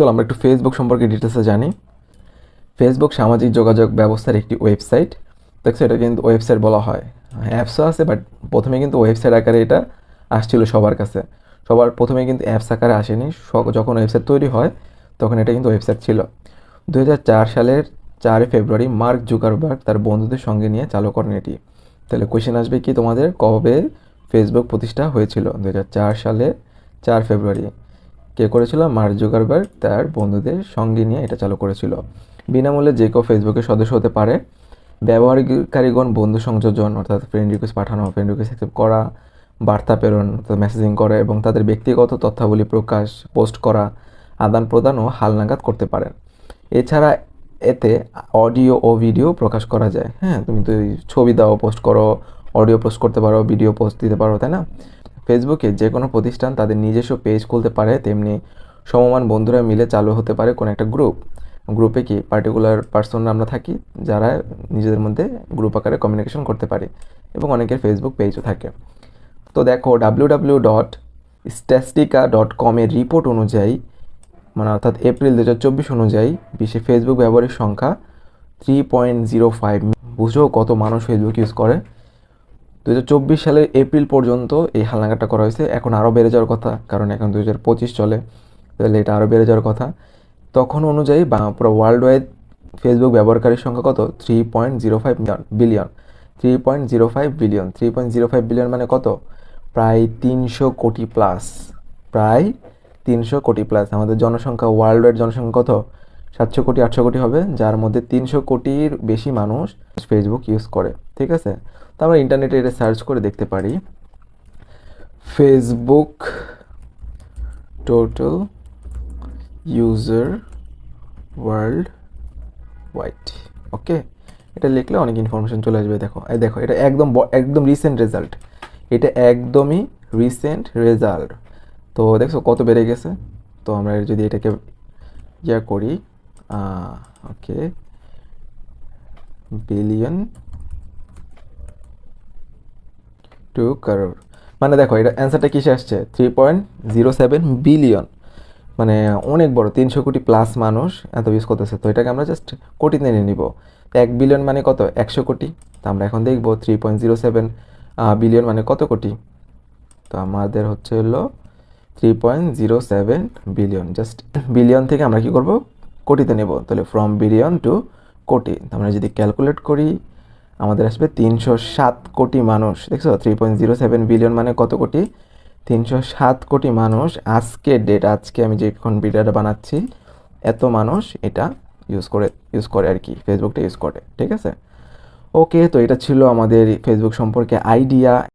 চলো, আমরা একটু ফেসবুক সম্পর্কে ডিটেলসে জানি। ফেসবুক সামাজিক যোগাযোগ ব্যবস্থার একটি ওয়েবসাইট দেখছ এটা কিন্তু ওয়েবসাইট বলা হয়। অ্যাপসও আছে বাট প্রথমে কিন্তু ওয়েবসাইট আকারে এটা আসছিল সবার কাছে। সবার প্রথমে কিন্তু অ্যাপস আকারে আসেনি। যখন ওয়েবসাইট তৈরি হয়, তখন এটা কিন্তু ওয়েবসাইট ছিল। দু হাজার চার সালের চারই ফেব্রুয়ারি মার্ক জুকারবার্গ তার বন্ধুদের সঙ্গে নিয়ে চালু করেন এটি। তাহলে কোয়েশ্চেন আসবে কি তোমাদের? কবে ফেসবুক প্রতিষ্ঠা হয়েছিল? দু হাজার চার সালে চার ফেব্রুয়ারি। কে করেছিল? মার্ক জুকারবার্গ, তার বন্ধুদের সঙ্গে নিয়ে এটা চালু করেছিল। বিনামূল্যে যে কেউ ফেসবুকের সদস্য হতে পারে, ব্যবহারকারীগণ বন্ধু সংযোজন, অর্থাৎ ফ্রেন্ড রিকোয়েস্ট পাঠানো ফ্রেন্ড রিকোয়েস্ট অ্যাকসেপ্ট করা, বার্তা প্রেরণ, অর্থাৎ মেসেজিং করা এবং তাদের ব্যক্তিগত তথ্যাবলী প্রকাশ, পোস্ট করা, আদান প্রদান ও হালনাগাদ করতে পারেন। এছাড়া এতে অডিও ও ভিডিও প্রকাশ করা যায়। হ্যাঁ তুমি তো ছবি দাও, পোস্ট করো, অডিও পোস্ট করতে পারো, ভিডিও পোস্ট দিতে পারো, তাই না? ফেসবুকে যে কোনো প্রতিষ্ঠান তাদের নিজস্ব পেজ খুলতে পারে, তেমনি সমমান বন্ধুরা মিলে চালু হতে পারে কোনো একটা গ্রুপ গ্রুপে কি পার্টিকুলার পার্সন আমরা থাকি, যারা নিজেদের মধ্যে গ্রুপ আকারে কমিউনিকেশন করতে পারে, এবং অনেকের ফেসবুক পেজও থাকে। তো দেখো W W dot Statista dot কমের রিপোর্ট অনুযায়ী মানে অর্থাৎ এপ্রিল দু চব্বিশ অনুযায়ী বিশ্বে ফেসবুক ব্যবহারের সংখ্যা থ্রি পয়েন্ট জিরো ফাইভ বুঝো কত মানুষ ফেসবুক ইউজ করে। দু হাজার চব্বিশ সালের এপ্রিল পর্যন্ত এই হালনাগাদটা করা হয়েছে। এখন আরও বেড়ে যাওয়ার কথা, কারণ এখন দু হাজার পঁচিশ চলে, তাহলে এটা আরও বেড়ে যাওয়ার কথা। তখন অনুযায়ী বা পুরো ওয়ার্ল্ড ওয়াইড ফেসবুক ব্যবহারকারীর সংখ্যা কত? Three point zero five billion three point zero five billion three point zero five billion মানে কত? প্রায় তিনশো কোটি প্লাস প্রায় তিনশো কোটি প্লাস আমাদের জনসংখ্যা ওয়ার্ল্ড ওয়াইড জনসংখ্যা কত? সাতশো কোটি, আটশো কোটি হবে, যার মধ্যে তিনশো কোটির বেশি মানুষ ফেসবুক ইউজ করে। ঠিক আছে? তো আমরা ইন্টারনেটে এটা সার্চ করে দেখতে পারি। Facebook total user world wide okay এটা লিখলে অনেক ইনফরমেশন চলে আসবে, দেখো। এই দেখো, এটা একদম একদম রিসেন্ট রেজাল্ট এটা একদমই রিসেন্ট রেজাল্ট তো দেখছ, কত বেড়ে গেছে? তো আমরা যদি এটাকে ইয়া করি ওকে বিলিয়ন টু কারোর। মানে দেখো, এটা অ্যান্সারটা কিসে আসছে? Three point zero seven billion মানে অনেক বড়, তিনশো কোটি প্লাস মানুষ এত ইউজ করতেছে। তো এটাকে আমরা জাস্ট কোটিতে নিয়ে নিব। এক বিলিয়ন মানে কত? একশো কোটি। তো আমরা এখন দেখব three point zero seven billion মানে কত কোটি? তো আমাদের হচ্ছে হলো three point zero seven billion just billion থেকে আমরা কি করব? কোটিতে নেব। তাহলে ফ্রম বিলিয়ন টু কোটি। আমরা যদি ক্যালকুলেট করি আমাদের আসবে তিনশো সাত কোটি মানুষ। দেখছ? Three point zero seven billion মানে কত কোটি? তিনশো সাত কোটি মানুষ আজকে ডেট আজকে আমি যখন ভিডিওটা বানাচ্ছি, এত মানুষ এটা ইউজ করে ইউজ করে আর কি ফেসবুকটা ইউজ করে, ঠিক আছে? ওকে তো এটা ছিল আমাদের ফেসবুক সম্পর্কে আইডিয়া